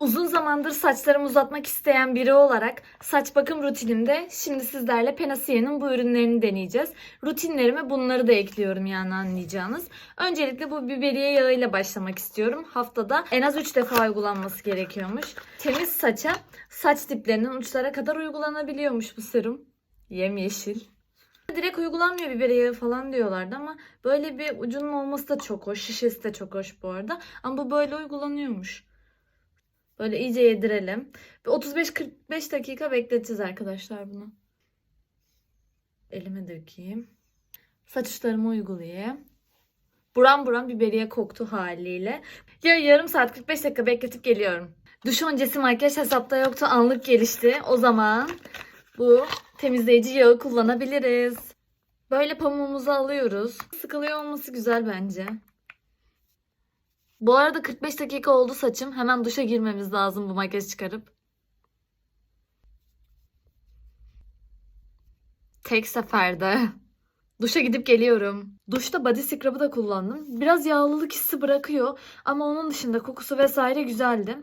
Uzun zamandır saçlarımı uzatmak isteyen biri olarak saç bakım rutinimde şimdi sizlerle Panasonia'nın bu ürünlerini deneyeceğiz. Rutinlerime bunları da ekliyorum yani anlayacağınız. Öncelikle bu biberiye yağıyla başlamak istiyorum. Haftada en az 3 defa uygulanması gerekiyormuş. Temiz saça saç diplerinin uçlara kadar uygulanabiliyormuş bu serum. Yemyeşil. Direkt uygulanmıyor biberiye yağı falan diyorlardı ama böyle bir ucunun olması da çok hoş. Şişesi de çok hoş bu arada. Ama bu böyle uygulanıyormuş. Böyle iyice yedirelim. Bir 35-45 dakika bekleteceğiz arkadaşlar bunu. Elime dökeyim. Saç uçlarıma uygulayayım. Buram buram biberiye koktu haliyle. Ya yarım saat 45 dakika bekletip geliyorum. Duş öncesi makyaj hesapta yoktu anlık gelişti. O zaman bu temizleyici yağı kullanabiliriz. Böyle pamuğumuzu alıyoruz. Sıkılıyor olması güzel bence. Bu arada 45 dakika oldu saçım. Hemen duşa girmemiz lazım bu makyaj çıkarıp. Tek seferde. Duşa gidip geliyorum. Duşta body scrub'ı da kullandım. Biraz yağlılık hissi bırakıyor ama onun dışında kokusu vesaire güzeldi.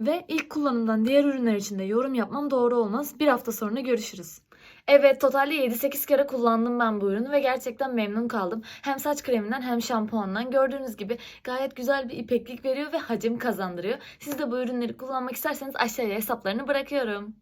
Ve ilk kullanımdan diğer ürünler için de yorum yapmam doğru olmaz. Bir hafta sonra görüşürüz. Evet totalde 7-8 kere kullandım ben bu ürünü ve gerçekten memnun kaldım. Hem saç kreminden hem şampuandan gördüğünüz gibi gayet güzel bir ipeklik veriyor ve hacim kazandırıyor. Siz de bu ürünleri kullanmak isterseniz aşağıya hesaplarını bırakıyorum.